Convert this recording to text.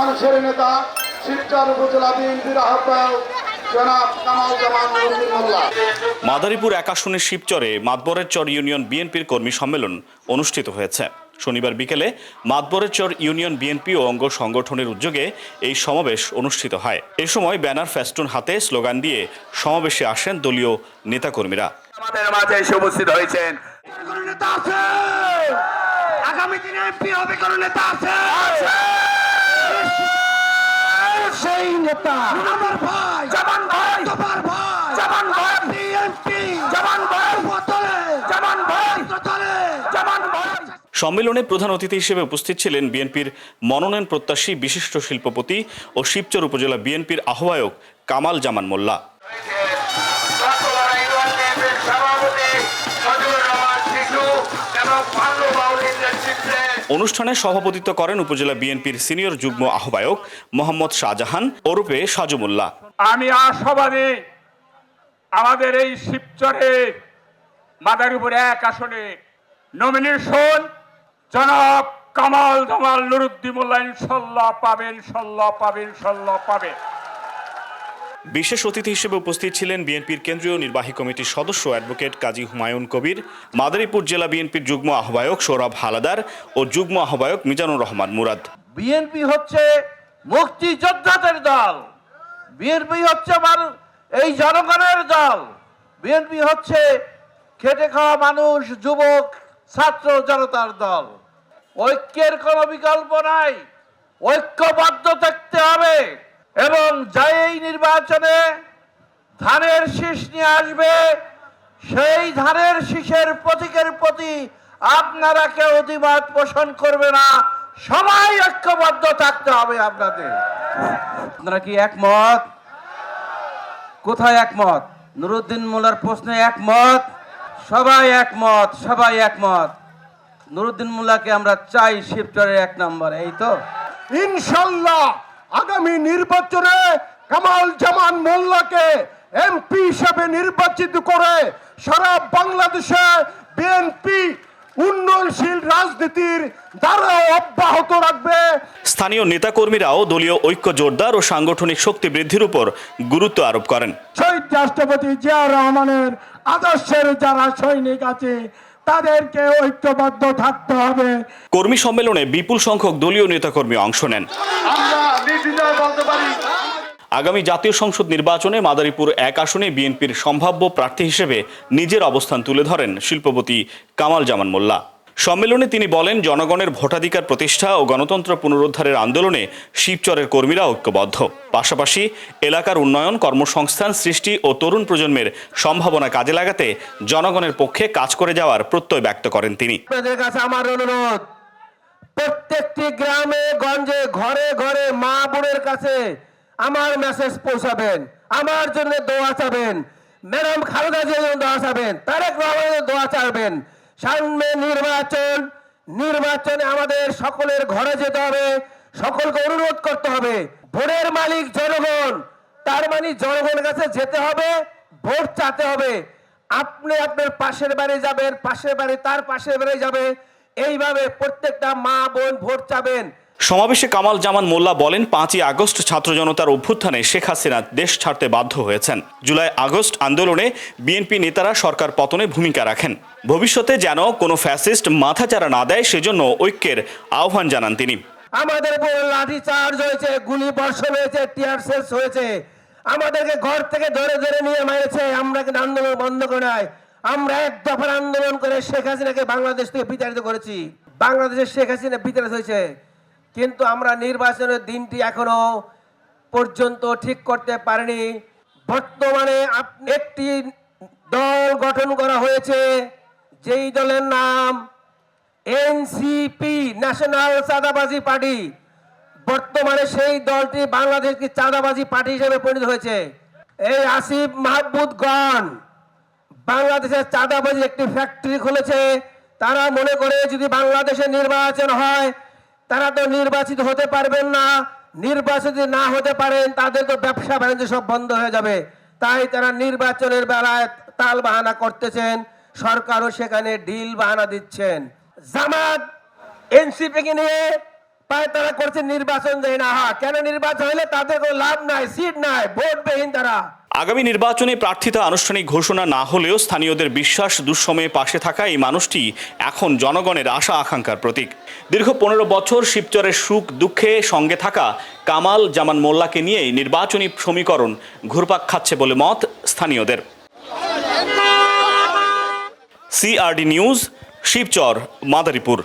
মানুষের নেতা শিবচর উপজেলা বিএনপির আহ্বায়ক জনাব কামাল জামান রঞ্জিত মোল্লা। মাদারীপুর এক আসনের শিবচরে মাতবরের চর ইউনিয়ন বিএনপির কর্মী সম্মেলন অনুষ্ঠিত হয়েছে। শনিবার বিকেলে মাতবরের চর ইউনিয়ন বিএনপি ও অঙ্গ সংগঠনের উদ্যোগে এই সমাবেশ অনুষ্ঠিত হয়। এ সময় ব্যানার ফেস্টুন হাতে স্লোগান দিয়ে সমাবেশে আসেন দলীয় নেতাকর্মীরা। আমাদের মাঝে এসে উপস্থিত হয়েছেন। নেতা আছে? আগামী দিনে এমপি হবে কোনো নেতা আছে। সেই নেতা আমার ভাই জবান ভাই। তোমার ভাই। জবান ভাই। বিএনপি জবান ভাই। বোতলে জবান ভাই। বোতলে জবান ভাই। সম্মেলনে প্রধান অতিথি হিসেবে উপস্থিত ছিলেন বিএনপির মনোনয়ন প্রত্যাশী বিশিষ্ট শিল্পপতি ও শিবচর উপজেলা বিএনপির আহ্বায়ক কামাল জামান মোল্লা। অনুষ্ঠানে সভাপতিত্ব করেন উপজেলা বিএনপির সিনিয়র যুগ্ম আহ্বায়ক মোহাম্মদ শাহজাহান, ওরূপে সাজুমুল্লাহ। আমি আশাবাদী আমাদের এই শিবচরে মাদারীপুর এক আসনে নমিনেশন জনাব কামাল জামাল নুরুদ্দিন মোল্লা ইনশাল্লাহ পাবেন ইনশাল্লাহ পাবেন ইনশাল্লাহ পাবে। বিশেষ অতিথি হিসেবে উপস্থিত ছিলেন বিএনপির কেন্দ্রীয় নির্বাহী কমিটির সদস্য অ্যাডভোকেট কাজী হুমায়ুন কবির, মাদারীপুর জেলা বিএনপির যুগ্ম আহ্বায়ক সৌরভ হালাদার ও যুগ্ম আহ্বায়ক মিজানুর রহমান মুরাদ। বিএনপি হচ্ছে মুক্তিযোদ্ধাদের দল। বিএনপি হচ্ছে এই জনগণের দল। বিএনপি হচ্ছে খেটে খাওয়া মানুষ, যুবক, ছাত্র জনতার দল। ঐক্যের কোনো বিকল্প নাই। ঐক্যবদ্ধ থাকতে হবে। এবং যাই এই নির্বাচনে ধানের শীষ নিয়ে আসবে সেই ধানের শীষের প্রতীকের প্রতি আপনারা কেউ অধিবাদ পোষণ করবে না। সবাই ঐক্যবদ্ধ থাকতে হবে আপনাদের। আপনারা কি একমত? কোথায় একমত? নুরুদ্দিন মোল্লার প্রশ্নে একমত? সবাই একমত সবাই একমত। নুরুদ্দিন মোল্লাকে আমরা চাই শিবচরের এক নম্বর এই তো? ইনশাল্লাহ। আগামী নির্বাচনে কামাল জামান মোল্লাকে এমপি হিসেবে নির্বাচিত করে সারা বাংলাদেশে বিএনপি উন্নয়নশীল রাজনীতির দ্বারা অব্যাহত রাখবে। স্থানীয় নেতাকর্মীরাও দলীয় ঐক্য জোরদার ও সাংগঠনিক শক্তি বৃদ্ধির উপর গুরুত্ব আরোপ করেন। শহীদ রাষ্ট্রপতি জিয়া রহমানের আদর্শের যারা সৈনিক আছে তাদেরকে ঐক্যবদ্ধ থাকতে হবে। কর্মী সম্মেলনে বিপুল সংখ্যক দলীয় নেতাকর্মী অংশ নেন। আমরা নির্দ্বিধায় বলতে পারি আগামী জাতীয় সংসদ নির্বাচনে মাদারীপুর এক আসনে বিএনপির সম্ভাব্য প্রার্থী হিসেবে নিজের অবস্থান তুলে ধরেন শিল্পপতি কামাল জামান মোল্লা। সম্মেলনে তিনি বলেন জনগণের ভোটাধিকার প্রতিষ্ঠা ও গণতন্ত্র পুনরুদ্ধারের আন্দোলনে শিবচরের কর্মীরা ঐক্যবদ্ধ। পাশাপাশি এলাকার উন্নয়ন কর্মসংস্থান সৃষ্টি ও তরুণ প্রজন্মের সম্ভাবনা কাজে লাগাতে জনগণের পক্ষে কাজ করে যাওয়ার প্রত্যয় ব্যক্ত করেন তিনি। আপনাদের কাছে আমার অনুরোধ প্রত্যেকটি গ্রামে গঞ্জে ঘরে ঘরে মা বোনের কাছে আমার মেসেজ পৌঁছাবেন, আমার জন্য দোয়া চাবেন। ম্যাডাম খালেদা জিয়ার দোয়া চাবেন, তারেক রহমানের দোয়া চাবেন। সামনে নির্বাচন, নির্বাচনে আমাদের সকলের ঘরে যেতে হবে, সকলকে অনুরোধ করতে হবে। ভোটের মালিক জনগণ, তার মানে জনগণের কাছে যেতে হবে, ভোট চাতে হবে। আপনি আপনার পাশের বাড়ি যাবেন, পাশের বাড়ি তার পাশের বাড়ি যাবে। এইভাবে প্রত্যেকটা মা বোন ভোট চাবেন। সমাবেশে কামাল জামান মোল্লা বলেন, পাঁচই আগস্ট ছাত্র জনতার অভ্যুত্থানে শেখ হাসিনা দেশ ছাড়তে বাধ্য হয়েছেন। জুলাই আগস্ট আন্দোলনে বিএনপি নেতারা সরকার পতনে ভূমিকা রাখেন। ভবিষ্যতে যেন কোনো ফ্যাসিস্ট মাথাচাড়া না দেয়, সেজন্য ঐক্যের আহ্বান জানান তিনি। আমাদের লাঠি চার্জ হয়েছে গুলি বর্ষণ হয়েছে টিয়ার হয়েছে। আমাদেরকে ঘর থেকে ধরে ধরে নিয়ে মেরেছে, আমরা আন্দোলন বন্ধ করে নাই। আমরা এক দফার আন্দোলন করে শেখ হাসিনাকে বাংলাদেশ থেকে বিতাড়িত করেছি। বাংলাদেশের শেখ হাসিনা বিতাড়িত হয়েছে। কিন্তু আমরা নির্বাচনের দিনটি এখনও পর্যন্ত ঠিক করতে পারিনি। বর্তমানে একটি দল গঠন করা হয়েছে, যেই দলের নাম এনসিপি, ন্যাশনাল চাঁদাবাজি পার্টি। বর্তমানে সেই দলটি বাংলাদেশকে চাঁদাবাজি পার্টি হিসেবে পরিণত হয়েছে। এই আসিফ মাহবুদগণ বাংলাদেশের চাঁদাবাজি একটি ফ্যাক্টরি খুলেছে। তারা মনে করে যদি বাংলাদেশে নির্বাচন হয় তারা তো নির্বাচিত হতে পারবেন না। নির্বাচিত না হতে পারেন, তাদের তো ব্যবসা বাণিজ্য সব বন্ধ হয়ে যাবে। তাই তারা নির্বাচনের বেলায় তাল বাহানা করতেছেন, সরকারও সেখানে ডিল বাহানা দিচ্ছেন। জামাত এনসিপি কে নিয়ে তারা করছে নির্বাচন দেয় না। হা কেন নির্বাচন হলে তাদের কোনো লাভ নাই, সিট নাই, ভোটবিহীন তারা। আগামী নির্বাচনে প্রার্থিতা আনুষ্ঠানিক ঘোষণা না হলেও স্থানীয়দের বিশ্বাস দুঃসময়ে পাশে থাকা এই মানুষটি এখন জনগণের আশা আকাঙ্ক্ষার প্রতীক। দীর্ঘ পনেরো বছর শিবচরের সুখ দুঃখে সঙ্গে থাকা কামাল জামান মোল্লাকে নিয়েই নির্বাচনী সমীকরণ ঘুরপাক খাচ্ছে বলে মত স্থানীয়দের। CRD news, Shibchar, Madaripur.